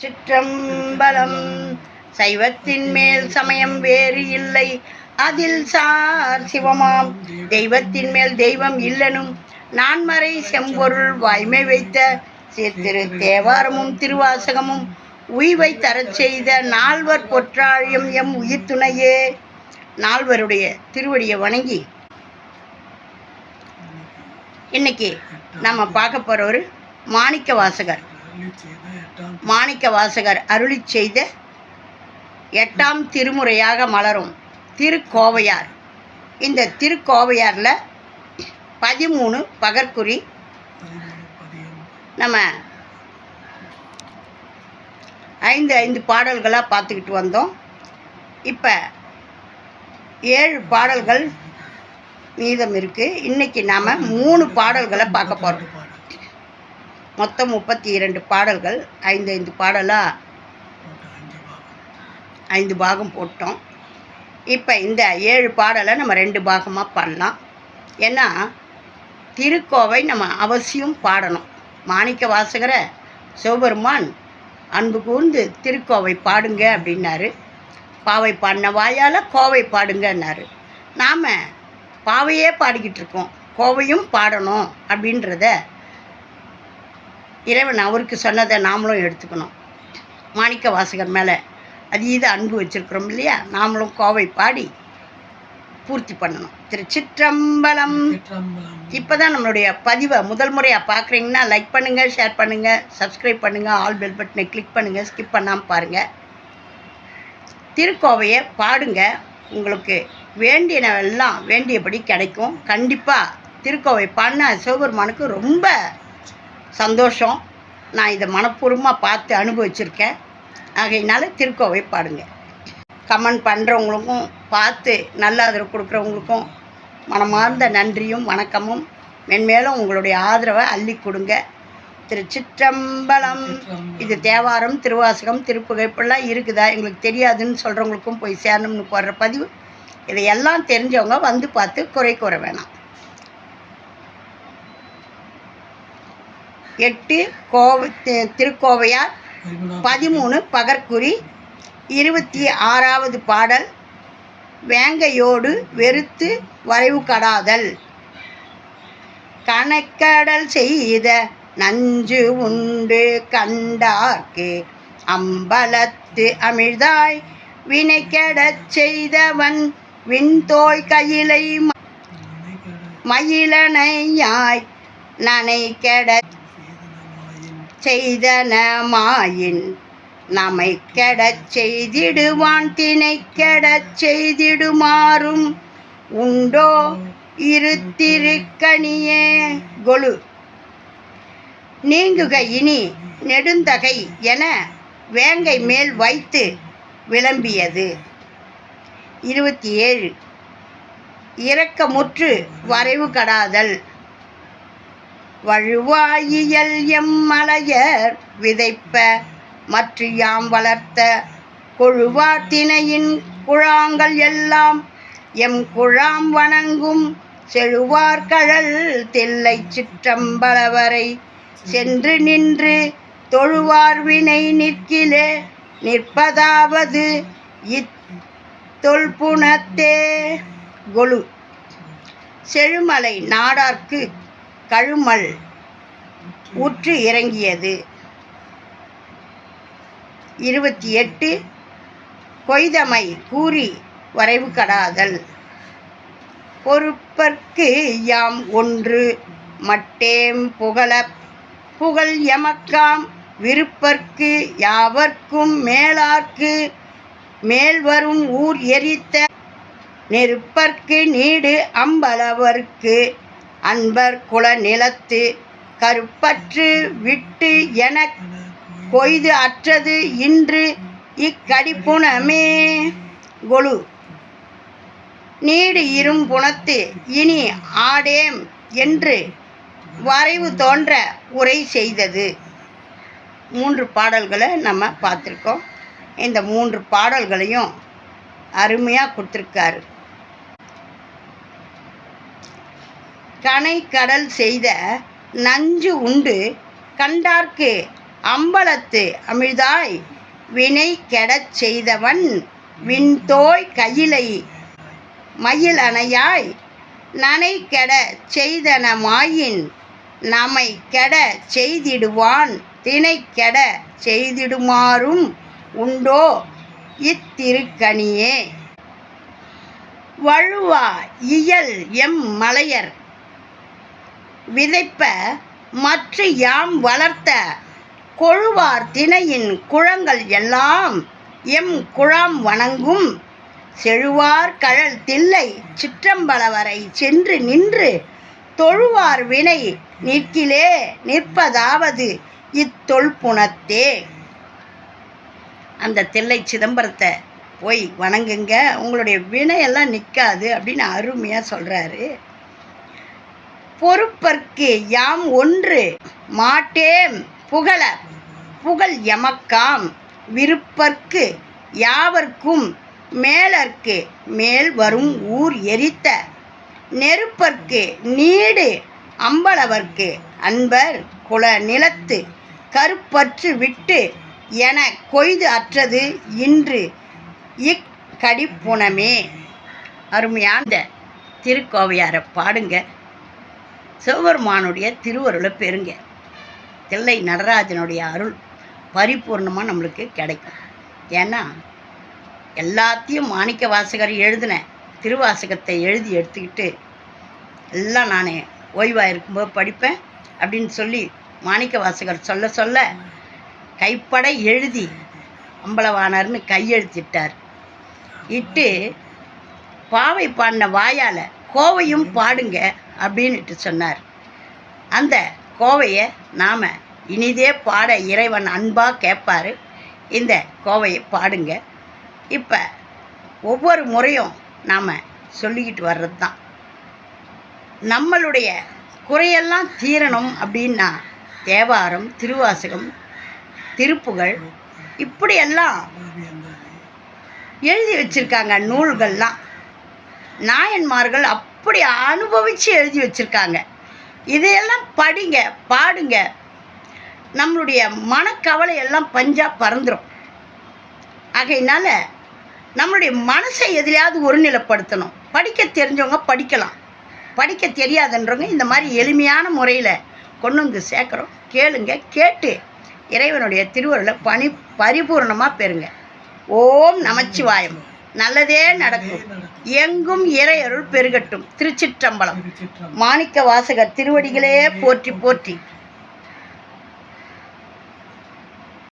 சிற்றம்பலம். சைவத்தின் மேல் சமயம் வேறு இல்லை. அதில் சார் சிவமாம். தெய்வத்தின் மேல் தெய்வம் இல்லனும். நான்மறை செம்பொருள் வாய்மை வைத்த சீர்திரு தேவாரமும் திருவாசகமும். உய்வை தரச் செய்த நால்வர் பொற்றாழியம் எம் உயிர் துணையே நால்வருடைய திருவடியை வணங்கி இன்னைக்கு நம்ம பார்க்க போகிறவர் மாணிக்க வாசகர் மாணிக்க வாசகர் அருளி செய்த எட்டாம் திருமுறையாக மலரும் திருக்கோவையார். இந்த திருக்கோவையாரில் பதிமூணு பகற்குறி. நம்ம ஐந்து ஐந்து பாடல்களாக பார்த்துக்கிட்டு வந்தோம். இப்போ ஏழு பாடல்கள் மீதம் இருக்குது இன்றைக்கி நாம் மூணு பாடல்களை பார்க்க போகிறோம் மொத்தம் முப்பத்தி இரண்டு பாடல்கள் ஐந்து ஐந்து பாடலாக ஐந்து பாகம் போட்டோம். இப்போ இந்த ஏழு பாடலை நம்ம ரெண்டு பாகமாக பண்ணலாம். ஏன்னா திருக்கோவை நம்ம அவசியம் பாடணும். மாணிக்க வாசகரை சிவபெருமான் அன்பு கூர்ந்து திருக்கோவை பாடுங்க அப்படின்னாரு. பாவை பாடின வாயால் கோவை பாடுங்கன்னாரு. நாம் பாவையே பாடிக்கிட்டு இருக்கோம். கோவையும் பாடணும் அப்படின்றத இறைவன் அவருக்கு சொன்னதை நாமளும் எடுத்துக்கணும். மாணிக்க வாசகர் மேலே அதீத அன்பு வச்சுருக்குறோம் இல்லையா? நாமளும் கோவை பாடி பூர்த்தி பண்ணணும். திருச்சிற்றம்பலம். இப்போ தான் நம்மளுடைய பதிவை முதல் முறையாக பார்க்குறீங்கன்னா லைக் பண்ணுங்கள் ஷேர் பண்ணுங்கள் சப்ஸ்கிரைப் பண்ணுங்கள் ஆல் பெல் பட்டனை கிளிக் பண்ணுங்கள் ஸ்கிப் பண்ணாமல் பாருங்கள் திருக்கோவையை பாடுங்க. உங்களுக்கு வேண்டியனவெல்லாம் வேண்டியபடி கிடைக்கும். கண்டிப்பாக திருக்கோவை பாடின சிவபெருமானுக்கு ரொம்ப சந்தோஷம். நான் இதை மனப்பூர்வமாக பார்த்து அனுபவிச்சிருக்கேன். ஆகையினால திருக்கோவை பாடுங்க. கமெண்ட் பண்ணுறவங்களுக்கும் பார்த்து நல்ல ஆதரவு கொடுக்குறவங்களுக்கும் மனமார்ந்த நன்றியும் வணக்கமும். மென்மேலும் உங்களுடைய ஆதரவை அள்ளி கொடுங்க. திருச்சிற்றம்பலம். இது தேவாரம் திருவாசகம் திருப்புகை இப்படிலாம் இருக்குதா? எங்களுக்கு தெரியாதுன்னு சொல்கிறவங்களுக்கும் போய் சேரணும்னு போடுற பதிவு. இதையெல்லாம் தெரிஞ்சவங்க வந்து பார்த்து குறை கூற வேணாம். எட்டு கோவை திருக்கோவையார் பதிமூணு பகற்குறி இருபத்தி ஆறாவது பாடல் வேங்கையோடு வெறுத்து வரைவு கடாதல். கணக்கடல் செய்த நஞ்சு உண்டு கண்டார்க்கு அம்பலத்து அமிழ்தாய் வினை கெடச் செய்தவன் விண்தோய் கையிலை மயிலனையாய் நனை கெடச் செய்தனமாயின் நம்மை கெடச் செய்திடுவான் தினை கெடச் செய்திடுமாறும். உண்டோ இருத்திருக்கணியே கொலு. நீங்குக இனி நெடுந்தகை என வேங்கை மேல் வைத்து விளம்பியது. இருபத்தி ஏழு. இரக்கமுற்று வரைவு கடாதல். வழுவாயியல் எம் மலையர் விதைப்ப மற்ற யாம் வளர்த்த கொழுவாத்தினையின் குழாங்கள் எல்லாம் எம் குழாம் வணங்கும் செழுவார்கழல் தில்லை சிற்றம்பலவரை சென்று நின்று தொழுவார் வினை நிற்கிலே நிற்பதாவது இத் தொல்புணத்தே. கொலு செழுமலை நாடார்க்கு கழுமல் உற்று இறங்கியது. இருபத்தி எட்டு கொய்தமை கூறி வரைவு கடாதல். பொறுப்பற்கு யாம் ஒன்று மட்டேம் புகழ புகழ் எமக்காம் விருப்பற்கு யாவர்க்கும் மேலார்க்கு மேல் வரும் ஊர் எரித்த நெருப்பற்கு நீடு அம்பலவர்க்கு. அன்பர் குல நிலத்து கருப்பற்று விட்டு என கொய்து அற்றது இன்று இக்கடிப்புணமே கொலு. நீடு இரும் புணத்து இனி ஆடேம் என்று வரைவு தோன்ற உரை செய்தது. மூன்று பாடல்களை நம்ம பார்த்துருக்கோம். இந்த மூன்று பாடல்களையும் அருமையாக கொடுத்துருக்காரு. கனை கடல் செய்த நஞ்சு உண்டு. கண்டார்க்கு அம்பலத்து அமிழ்தாய். வினை கெடச் செய்தவன் விண்தோய் கையிலை மயில் அணையாய். நனை கெட செய்தன மாயின் நமை கெட செய்திடுவான். தினை கெட செய்திடுமாறும் உண்டோ இத்திருக்கணியே வழுவா இயல் எம் மலையர் விதைப்ப மற்ற யாம் வளர்த்த கொழுவார் தினையின் குழங்கள் எல்லாம் எம் குழாம் வணங்கும். செழுவார் கழல் தில்லை சிற்றம்பலவரை சென்று நின்று தொழுவார் வினை நிற்கிலே நிற்பதாவது இத்தொல்புணத்தே அந்த தில்லை சிதம்பரத்தை போய் வணங்குங்க. உங்களுடைய வினையெல்லாம் நிற்காது அப்படின்னு அருமையாக சொல்கிறாரு பொறுப்பற்கு யாம் ஒன்று மாட்டேம் புகழ புகழ் எமக்காம். விருப்பற்கு யாவர்க்கும் மேலற்கு மேல் வரும் ஊர் எரித்த. நெருப்பற்கு நீடு அம்பலவர்க்கு அன்பர் குல நிலத்து கருப்பற்று விட்டு என கொய்து அற்றது இன்று இக்கடிப்புணமே அருமையான திருக்கோவையாரை பாடுங்க. சிவபெருமானுடைய திருவருளை பெறுங்க. தில்லை நடராஜனுடைய அருள் பரிபூர்ணமாக நம்மளுக்கு கிடைக்கும். ஏன்னா எல்லாத்தையும் மாணிக்க வாசகர் எழுதின திருவாசகத்தை எழுதி எடுத்துக்கிட்டு எல்லாம் நான் ஓய்வாக இருக்கும்போது படிப்பேன் அப்படின்னு சொல்லி மாணிக்க வாசகர் சொல்ல சொல்ல கைப்பட எழுதி அம்பலவாணர்னு கையெழுத்திட்டார். இட்டு பாவை பாடின வாயால் கோவையும் பாடுங்க அப்படின்ட்டு சொன்னார். அந்த கோவையை நாம் இனிதே பாட இறைவன் அன்பாக கேட்பார். இந்த கோவையை பாடுங்க. இப்போ ஒவ்வொரு முறையும் நாம் சொல்லிக்கிட்டு வர்றது தான் நம்மளுடைய குறையெல்லாம் தீரணும் அப்படின்னா தேவாரம் திருவாசகம் திருப்புகள் இப்படியெல்லாம் எழுதி வச்சிருக்காங்க நூல்கள்லாம். நாயன்மார்கள் அப்படி அனுபவித்து எழுதி வச்சுருக்காங்க. இதையெல்லாம் படிங்க பாடுங்க. நம்மளுடைய மனக்கவலை எல்லாம் பறந்துடும் ஆகையினால நம்மளுடைய மனசை எதிலையாவது ஒருநிலைப்படுத்தணும். படிக்க தெரிஞ்சவங்க படிக்கலாம். படிக்க தெரியாதுன்றவங்க இந்த மாதிரி எளிமையான முறையில் கொண்டு வந்து சேர்க்குறோம். கேளுங்க கேட்டு இறைவனுடைய திருவருளை பணி பரிபூர்ணமாக பெறுங்க. ஓம் நமச்சிவாயம். நல்லதே நடக்கும். எங்கும் இறையருள் பெருகட்டும். திருச்சிற்றம்பலம். மாணிக்க வாசகர் திருவடிகளே போற்றி போற்றி.